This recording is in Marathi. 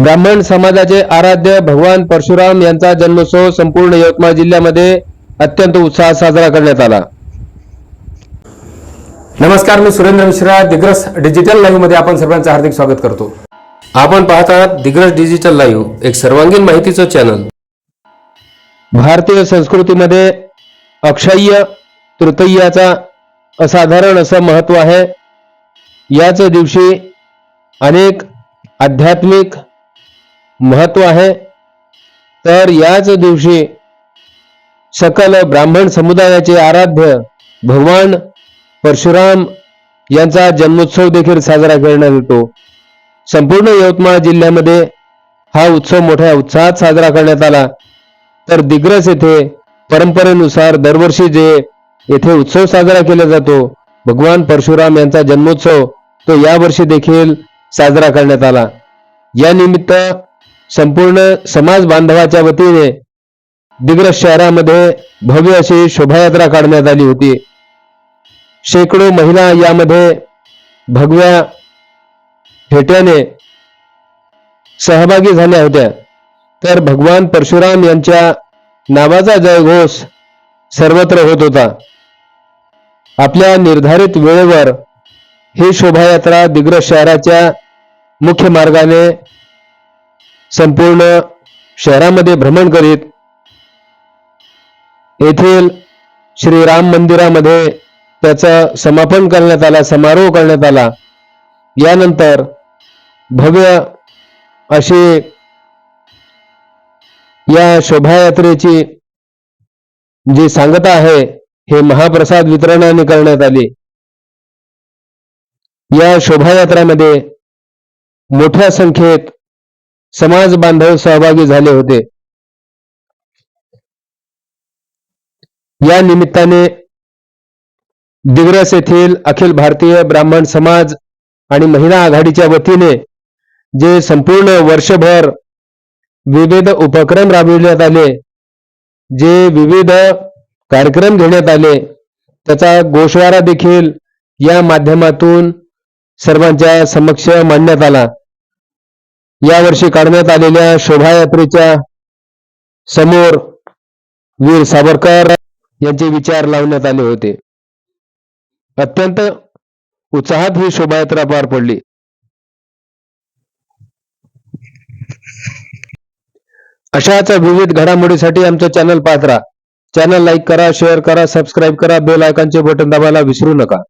ब्राह्मण समाजाचे आराध्य भगवान परशुराम यांचा जन्मोत्सव संपूर्ण यवतमाळ जिल्ह्यामध्ये अत्यंत उत्साहात साजरा करण्यात आला. नमस्कार मी सुरेंद्र मिश्रा दिग्रस डिजिटल लाईव्हमध्ये आपण सर्वांचं हार्दिक स्वागत करतो. आपण पाहत आहात दिग्रस डिजिटल लाईव्ह एक सर्वांगीण माहितीचं चॅनल भारतीय संस्कृतीमध्ये अक्षय्य तृतीयाचा असाधारण असं महत्त्व आहे. याच दिवशी अनेक आध्यात्मिक महत्त्व आहे. तर याच दिवशी सकल ब्राह्मण समुदायाचे आराध्य भगवान परशुराम यांचा जन्मोत्सव देखील साजरा करण्यात येतो. संपूर्ण यवतमाळ जिल्ह्यामध्ये हा उत्सव मोठ्या उत्साहात साजरा करण्यात आला. तर दिग्रस येथे परंपरेनुसार दरवर्षी जे येथे उत्सव साजरा केला जातो भगवान परशुराम यांचा जन्मोत्सव तो यावर्षी देखील साजरा करण्यात आला. या निमित्त संपूर्ण समाज बांधवाच्या वतीने दिग्रस शहरामध्ये भव्य अशी शोभायात्रा काढण्यात आली होती. शेकडो महिला यामध्ये भगव्या फेट्याने सहभागी झाल्या होत्या. तर भगवान परशुराम यांच्या नावाचा जयघोष सर्वत्र होत होता. आपल्या निर्धारित वेळेवर ही शोभायात्रा दिग्रस शहराच्या मुख्य मार्गाने संपूर्ण शहरामध्ये भ्रमण करीत येथील श्रीराम मंदिरामध्ये त्याचं समापन करण्यात आला समारोह करण्यात आला. यानंतर भव्य अशी या शोभायात्रेची जी सांगता आहे हे महाप्रसाद वितरणाने करण्यात आली. या शोभायात्रामध्ये मोठ्या संख्येत समाज बांधव सहभागी झाले होते. या निमित्ताने दिग्रस येथील अखिल भारतीय ब्राह्मण समाज आणि महिला आघाडीच्या वतीने जे संपूर्ण वर्षभर विविध उपक्रम राबविण्यात आले जे विविध कार्यक्रम घेण्यात आले त्याचा गोषवारा देखील या माध्यमातून सर्वांच्या समक्ष मांडण्यात आला. यावर्षी काढण्यात आलेल्या शोभायात्रेच्या समोर वीर सावरकर यांचे विचार लावण्यात आले होते. अत्यंत उत्साहात ही शोभायात्रा पार पडली. अशाच विविध घडामोडीसाठी आमचं चॅनल पाहत राहा. चॅनल लाईक करा शेअर करा सबस्क्राईब करा बेल आयकॉनचे बटन दाबायला विसरू नका.